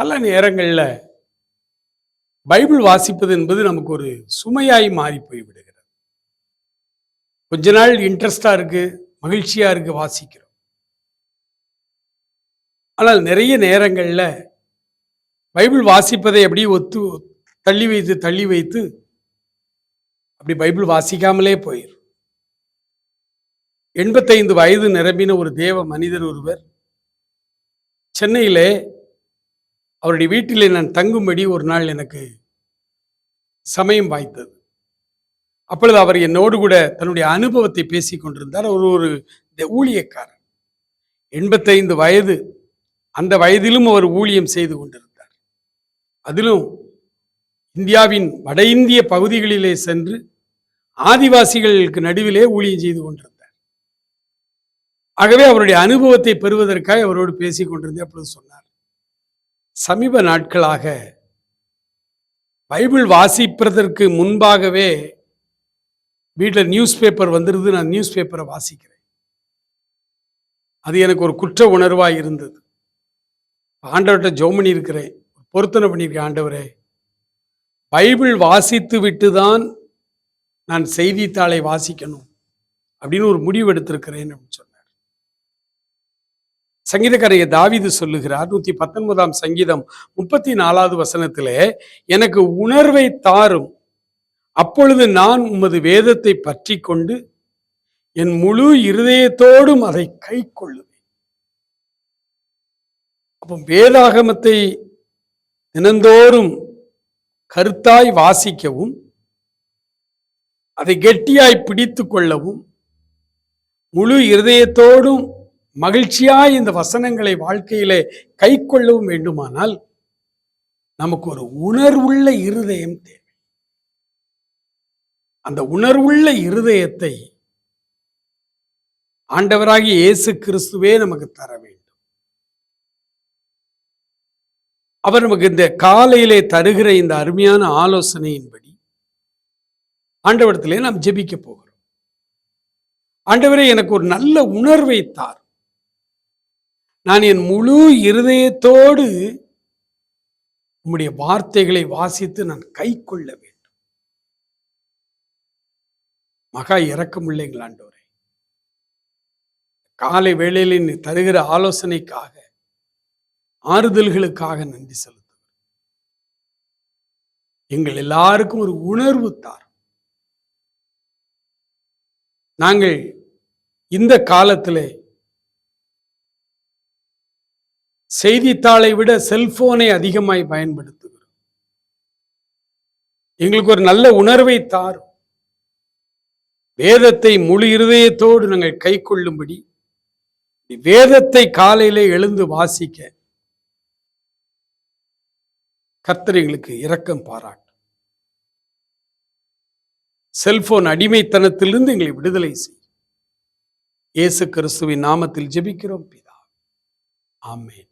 பல நேரங்களில் பைபிள் வாசிப்பது என்பது நமக்கு ஒரு சுமையாய் மாறி போய் விடுகிறது. கொஞ்ச நாள் இன்ட்ரெஸ்டாக இருக்கு மகிழ்ச்சியாக இருக்கு வாசிக்கிறோம். ஆனால் நிறைய நேரங்களில் பைபிள் வாசிப்பதை அப்படியே ஒத்து தள்ளி வைத்து தள்ளி வைத்து அப்படி பைபிள் வாசிக்காமலே போயிடும் எண்பத்தைந்து வயது நிரம்பின ஒரு தேவ மனிதர் ஒருவர் சென்னையிலே அவருடைய வீட்டிலே நான் தங்கும்படி ஒரு நாள் எனக்கு சமயம் வாய்த்தது. அப்பொழுது அவர் என்னோடு கூட தன்னுடைய அனுபவத்தை பேசி கொண்டிருந்தார். ஒரு ஒரு ஊழியக்காரர். எண்பத்தைந்து வயது அந்த வயதிலும் அவர் ஊழியம் செய்து கொண்டிருந்தார். அதிலும் இந்தியாவின் வட இந்திய பகுதிகளிலே சென்று ஆதிவாசிகளுக்கு நடுவிலே ஊழியம் செய்து கொண்டிருந்தார். ஆகவே அவருடைய அனுபவத்தை பெறுவதற்காக அவரோடு பேசிக் கொண்டிருந்தேன். அப்பொழுது சொன்னார் சமீப நாட்களாக பைபிள் வாசிப்பதற்கு முன்பாகவே வீட்டில் நியூஸ் பேப்பர் வந்துருது நான் நியூஸ் பேப்பரை வாசிக்கிறேன். அது எனக்கு ஒரு குற்ற உணர்வாக இருந்தது. ஆண்டவர்கிட்ட ஜெபம் பண்ணியிருக்கிறேன் பொருத்தனை பண்ணியிருக்கேன் ஆண்டவரே. பைபிள் வாசித்து விட்டு தான் நான் செய்தித்தாளை வாசிக்கணும் அப்படின்னு ஒரு முடிவு எடுத்திருக்கிறேன் அப்படின்னு சொன்னேன் சங்கீதக்காரைய தாவிது சொல்லுகிறார் நூத்தி பத்தொன்பதாம் சங்கீதம் முப்பத்தி நாலாவது வசனத்திலே எனக்கு உணர்வை தாரும். அப்பொழுது நான் உமது வேதத்தை பற்றி கொண்டு என் முழு இருதயத்தோடும் அதை கை கொள்ளுவேன். அப்போ வேதாகமத்தை தினந்தோறும் கருத்தாய் வாசிக்கவும் அதை கெட்டியாய் பிடித்து கொள்ளவும் முழு இருதயத்தோடும் மகிழ்ச்சியாய் இந்த வசனங்களை வாழ்க்கையிலே கை கொள்ளவும் வேண்டுமானால் நமக்கு ஒரு உணர்வுள்ள இருதயம் தேவை. அந்த உணர்வுள்ள இருதயத்தை ஆண்டவராகி இயேசு கிறிஸ்துவே நமக்கு தர வேண்டும். அவர் நமக்கு இந்த காலையிலே தருகிற இந்த அருமையான ஆலோசனையின்படி ஆண்டவரத்திலே நாம் ஜெபிக்க போகிறோம். ஆண்டவரே எனக்கு ஒரு நல்ல உணர்வை தார். நான் என் முழு இருதயத்தோடு உம்முடைய வார்த்தைகளை வாசித்து நான் கை கொள்ள வேண்டும். மகா இறக்கமில்லை ஆண்டோரே காலை வேளையில் நீ தருகிற ஆலோசனைக்காக ஆறுதல்களுக்காக நன்றி செலுத்துகிறேன். எங்கள் எல்லாருக்கும் ஒரு உணர்வு தார் நாங்கள் இந்த காலத்திலே செய்தித்தாளை விட செல்போனை அதிகமாய் பயன்படுத்துகிறோம். எங்களுக்கு ஒரு நல்ல உணர்வை தாரும். வேதத்தை முழு இருதயத்தோடு நாங்கள் கை கொள்ளும்படி வேதத்தை காலையில எழுந்து வாசிக்க. கர்த்தர் எங்களுக்கு இரக்கம் பாராட்டும் செல்போன் அடிமைத்தனத்திலிருந்து எங்களை விடுதலை செய். இயேசு கிறிஸ்துவின் நாமத்தில் ஜெபிக்கிறோம் பிதா. ஆமேன்.